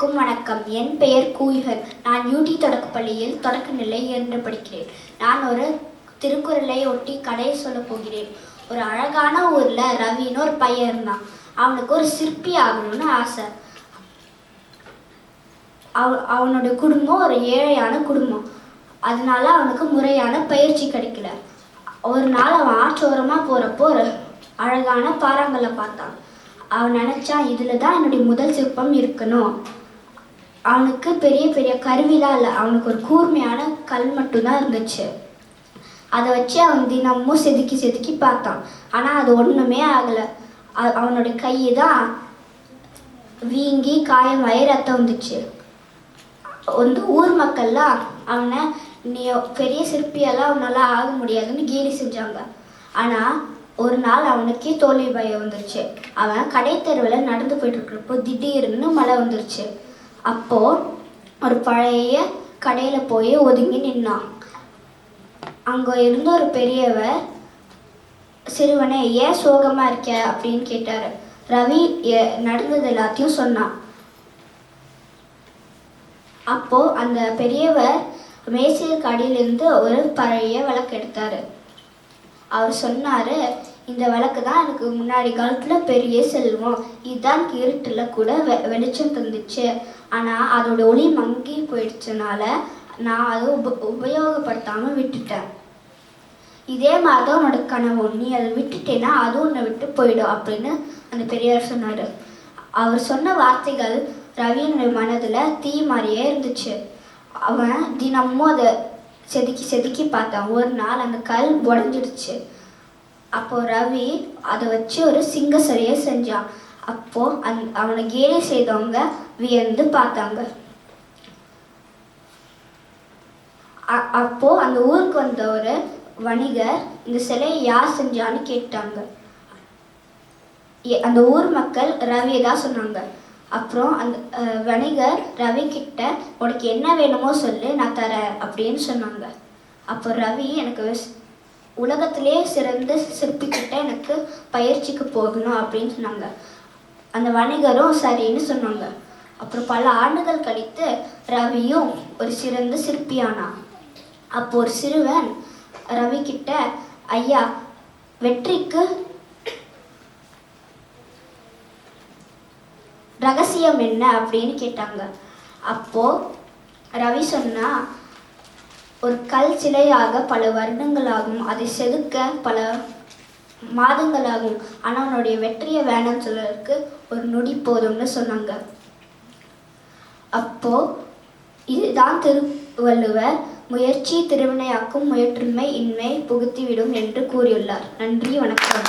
அனைவருக்கும் வணக்கம். என் பெயர் கூய்கர் நான் யூடி தொடக்கப்பள்ளியில் தொடக்கநிலை என்று படிக்கிறேன். நான் ஒரு திருக்குறளை ஒட்டி கதையை சொல்ல போகிறேன். ஒரு அழகான ஊர்ல ரவின்னு ஒரு பையன் இருந்தான். அவனுக்கு ஒரு சிற்பி ஆகணும்னு ஆசை. அவ அவனோட குடும்பம் ஒரு ஏழையான குடும்பம். அதனால அவனுக்கு முறையான பயிற்சி கிடைக்கல. ஒரு நாள் அவன் ஆற்றோரமாக போகிறப்போ ஒரு அழகான பாறாங்கல்லை பார்த்தான். அவன் நினச்சான் இதில் தான் என்னுடைய முதல் சிற்பம் இருக்கணும். அவனுக்கு பெரிய பெரிய கருவிலாம் இல்லை. அவனுக்கு ஒரு கூர்மையான கல் மட்டும்தான் இருந்துச்சு. அதை வச்சு அவன் தினமும் செதுக்கி செதுக்கி பார்த்தான். ஆனால் அது ஒன்றுமே ஆகலை. அவனுடைய கை தான் வீங்கி காயமாயி ரத்தம் வந்துச்சு. வந்து ஊர் மக்கள்லாம் அவனை நீ பெரிய சிற்பியெல்லாம் அவனால் ஆக முடியாதுன்னு கேலி செஞ்சாங்க. ஆனால் ஒரு நாள் அவனுக்கே தோல்வி பயம் வந்துருச்சு. அவன் கடை தெருவில் நடந்து போயிட்டு இருக்கிறப்போ திடீர்னு மழை வந்துருச்சு. அப்போ ஒரு பழைய கடையில் போய் ஒதுங்கி நின்னான். அங்கே இருந்த ஒரு பெரியவர் சிறுவனே ஏன் சோகமா இருக்க? அப்படின்னு கேட்டாரு. ரவி நடந்தது எல்லாத்தையும் சொன்னான். அப்போ அந்த பெரியவர் மேசைக்கு கடையிலிருந்து ஒரு பழைய விளக்கு எடுத்தார். அவர் சொன்னாரு இந்த விளக்கு தான் எனக்கு முன்னாடி காலத்துல பெரிய செல்வம். இதுதான் எனக்கு இருட்டுல கூட வெ வெளிச்சம் தந்துச்சு. ஆனா அதோட ஒளி மங்கி போயிடுச்சனால நான் அதை உப உபயோகப்படுத்தாம விட்டுட்டேன். இதே மாதிரி தான் உன்னோட கனவு. நீ அதை விட்டுட்டேன்னா அதுவும் உன்னை விட்டு போயிடும் அப்படின்னு அந்த பெரியார் சொன்னார். அவர் சொன்ன வார்த்தைகள் ரவியின் மனதில் தீ மாதிரியே இருந்துச்சு. அவன் தினமும் அதை செதுக்கி செதுக்கி பார்த்தான். ஒரு நாள் அந்த கல் உடஞ்சிடுச்சு. அப்போ ரவி அதை வச்சு ஒரு சிங்க சிறையை செஞ்சான். அப்போ அந் அவனை கேலி செய்தவங்க வியந்து பார்த்தாங்க. அ- அப்போ அந்த ஊருக்கு வந்த ஒரு வணிகர் இந்த சிலையை யார் செஞ்சான்னு கேட்டாங்க. எ- அந்த ஊர் மக்கள் ரவியை தான் சொன்னாங்க. அப்புறம் அந்த வணிகர் ரவி கிட்ட உனக்கு என்ன வேணுமோ சொல்லு நான் தரேன் அப்படின்னு சொன்னாங்க. அப்போ ரவி எனக்கு உலகத்திலே சிறந்த சிற்பிக்கிட்ட எனக்கு பயிற்சிக்கு போகணும் அப்படின்னு சொன்னாங்க. அந்த வணிகரும் சரின்னு சொன்னாங்க. அப்புறம் பல ஆண்டுகள் கழித்து ரவியும் ஒரு சிறந்த சிற்பியானான் அப்போ ஒரு சிறுவன் ரவி கிட்ட ஐயா வெற்றிக்கு ரகசியம் என்ன? அப்படின்னு கேட்டாங்க. அப்போ ரவி சொன்னா ஒரு கல் சிலையாக பல வருடங்களாகும். அதை செதுக்க பல மாதங்களாகும். ஆனால் அவனுடைய வெற்றியை வேணாம்னு சொல்றதுக்கு ஒரு நொடி போதும்னு சொன்னாங்க. அப்போ இதுதான் திருவள்ளுவர் முயற்சி திருவினையாக்கும் முயற்றுமை இன்மை புகுத்திவிடும் என்று கூறியுள்ளார். நன்றி வணக்கம்.